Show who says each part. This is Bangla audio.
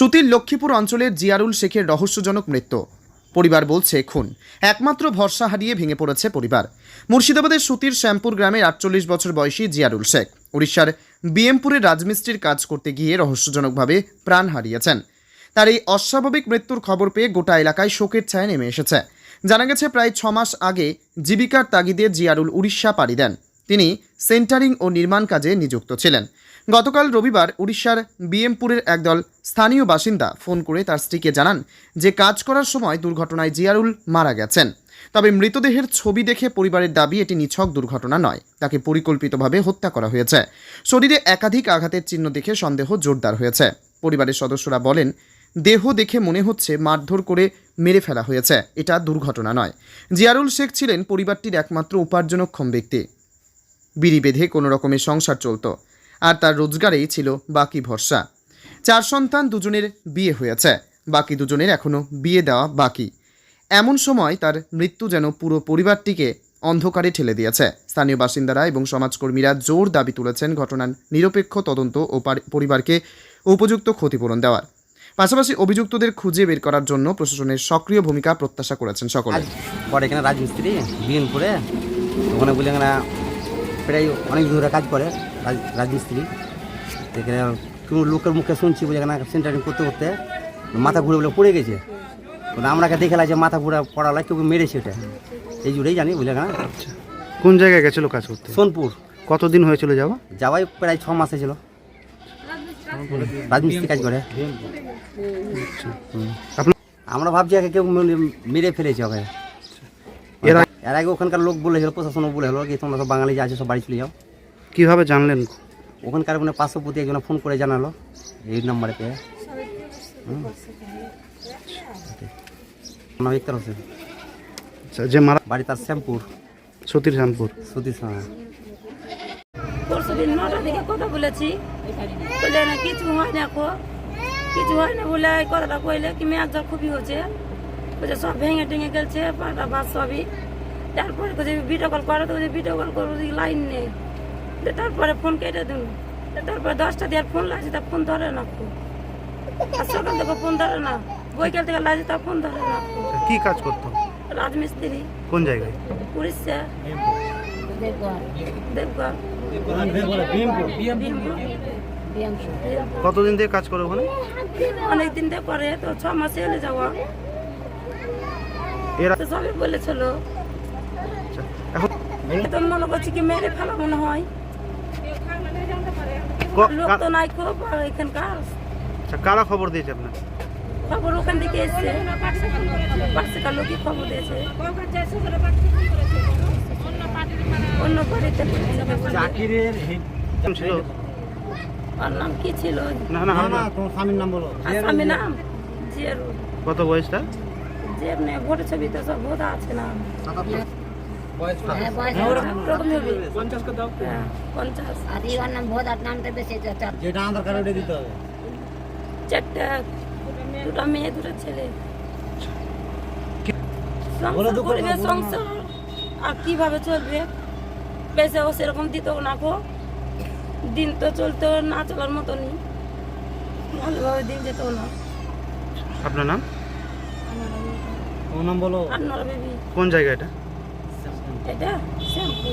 Speaker 1: সুতির লক্ষ্মীপুর অঞ্চলের জিয়ারুল শেখের রহস্যজনক মৃত্যু। পরিবার বলছে, খুন। একমাত্র ভরসা হারিয়ে ভেঙে পড়েছে পরিবার। মুর্শিদাবাদের সুতির শ্যামপুর গ্রামের আটচল্লিশ বছর বয়সী জিয়ারুল শেখ উড়িষ্যার বিএমপুরের রাজমিস্ত্রির কাজ করতে গিয়ে রহস্যজনকভাবে প্রাণ হারিয়েছেন। তার এই অস্বাভাবিক মৃত্যুর খবর পেয়ে গোটা এলাকায় শোকের ছায়া নেমে এসেছে। জানা গেছে, প্রায় ছ মাস আগে জীবিকার তাগিদে জিয়ারুল উড়িষ্যা পাড়ি দেন। তিনি সেন্টারিং ও নির্মাণ কাজে নিযুক্ত ছিলেন। গতকাল রবিবার উড়িষ্যার বিএমপুরের একদল স্থানীয় বাসিন্দা ফোন করে তার স্ত্রীকে জানান যে কাজ করার সময় দুর্ঘটনায় জিয়ারুল মারা গেছেন। তবে মৃতদেহের ছবি দেখে পরিবারের দাবি, এটি নিছক দুর্ঘটনা নয়। তাকে পরিকল্পিতভাবে হত্যা করা হয়েছে। শরীরে একাধিক আঘাতের চিহ্ন দেখে সন্দেহ জোরদার হয়েছে। পরিবারের সদস্যরা বলেন, দেহ দেখে মনে হচ্ছে মারধর করে মেরে ফেলা হয়েছে। এটা দুর্ঘটনা নয়। জিয়ারুল শেখ ছিলেন পরিবারটির একমাত্র উপার্জনক্ষম ব্যক্তি। বিড়ি বেঁধে কোনো রকমের সংসার চলতো। আর তার রোজগারেই ছিল বাকি ভরসা। চার সন্তান দুজনের বিয়ে হয়েছে, বাকি দুজনের এখনও বিয়ে দেওয়া বাকি। এমন সময় তার মৃত্যু যেন পুরো পরিবারটিকে অন্ধকারে ঠেলে দিয়েছে। স্থানীয় বাসিন্দারা এবং সমাজকর্মীরা জোর দাবি তুলেছেন ঘটনার নিরপেক্ষ তদন্ত ও পরিবারকে উপযুক্ত ক্ষতিপূরণ দেওয়ার। পাশাপাশি অভিযুক্তদের খুঁজে বের করার জন্য প্রশাসনের সক্রিয় ভূমিকা প্রত্যাশা করেছেন সকলে।
Speaker 2: করে এখানে রাজমিস্ত্রি বিএনপুরে ওখানে বলে এখানে প্রায় অনেক দূরে কাজ করে। রাজমিস্ত্রি। তো এখানে কোনো লোকের মুখে শুনছি বলে এখানে সেন্টারিং করতে করতে মাথা ঘুরে বলে পড়ে গেছে। আমরাকে দেখে যে মাথা ঘুরে পড়ালে কেউ মেরেছে ওটা এই জুড়েই জানি বুঝলে এখানে।
Speaker 3: কোন জায়গায় গেছিল কাজ করতে?
Speaker 2: সোনপুর।
Speaker 3: কতদিন হয়েছিল যাওয়া?
Speaker 2: যাওয়াই প্রায় ছ মাসে ছিল। রাজমিস্ত্রি কাজ করে।
Speaker 3: আপনার
Speaker 2: আমরা ভাবছি একে কেউ মেরে- ফেলেছে ওকে।
Speaker 3: এর আগে
Speaker 2: এর আগে ওখানকার লোক বলেছিল প্রশাসনও বলেছিল কি তোমরা সব বাঙালি যা আছে সব বাড়ি চলে যাও।
Speaker 3: কীভাবে জানলেন?
Speaker 2: ওখানকার মানে পার্শ্ববর্তী একজন ফোন করে জানালো এই নাম্বারে পেয়ে। নাম ইকতার হোসেন।
Speaker 3: আচ্ছা, যে মারা
Speaker 2: বাড়ি তার শ্যামপুর।
Speaker 3: সতীর শ্যামপুর।
Speaker 4: পরশু দিন নটার দিকে কথা বলেছি। বলে না কিছু হয় না কো। কিছু হয় না বলে এই কথাটা কইলে কি খুবই হচ্ছে। বলছে সব ভেঙে টেঙে গেছে পাটা ভাত সবই। তারপরে ভিডিও কল করো তো ভিডিও কল করব লাইন নেই। তারপরে ফোন কেটে দিন তারপরে দশটা দিয়ে ফোন লাগছে তা ফোন ধরে না ফোন আর সকাল থেকে ফোন ধরে না। বৈকাল থেকে লাগছে তা ফোন ধরে না কো
Speaker 3: কি কাজ করতো?
Speaker 4: রাজমিস্ত্রি।
Speaker 3: কোন জায়গায়?
Speaker 4: উড়িষ্যা। দেবগড়।
Speaker 3: কতদিন থেকে কাজ করে ওখানে?
Speaker 4: অনেকদিন দিয়ে পরে তো ছ মাসে এলে যাওয়া।
Speaker 3: এরা
Speaker 4: তো সবই বলেছিল।
Speaker 3: আচ্ছা, এখন
Speaker 4: তো মনে করছি কি মেরে ফেলা মনে হয়। লোক
Speaker 3: কা-
Speaker 4: তো নাই খুব আর এখানকার
Speaker 3: আচ্ছা, কারা খবর দিয়েছে আপনার?
Speaker 4: খবর ওখান থেকে এসছে। পার্সিকার লোকই খবর দিয়েছে। অন্য বাড়িতে
Speaker 3: নাম ছিল?
Speaker 4: আর নাম কি ছিল?
Speaker 3: না না
Speaker 4: আসামি নাম জিয়ারু
Speaker 3: কত বয়সটা?
Speaker 4: যে এমনি ভোটের ছবিতে সব ভোট আছে না। দুটো মেয়ে দুটো ছেলে। সংসার আর কীভাবে চলবে? পয়সাও সেরকম দিত না গো। দিন তো চলতো না চলার মতনই। ভালোভাবে দিন যেত না।
Speaker 3: আপনার নাম?
Speaker 4: আর নরা বেবি।
Speaker 3: কোন জায়গা এটা?
Speaker 4: এটা শ্যাম্পু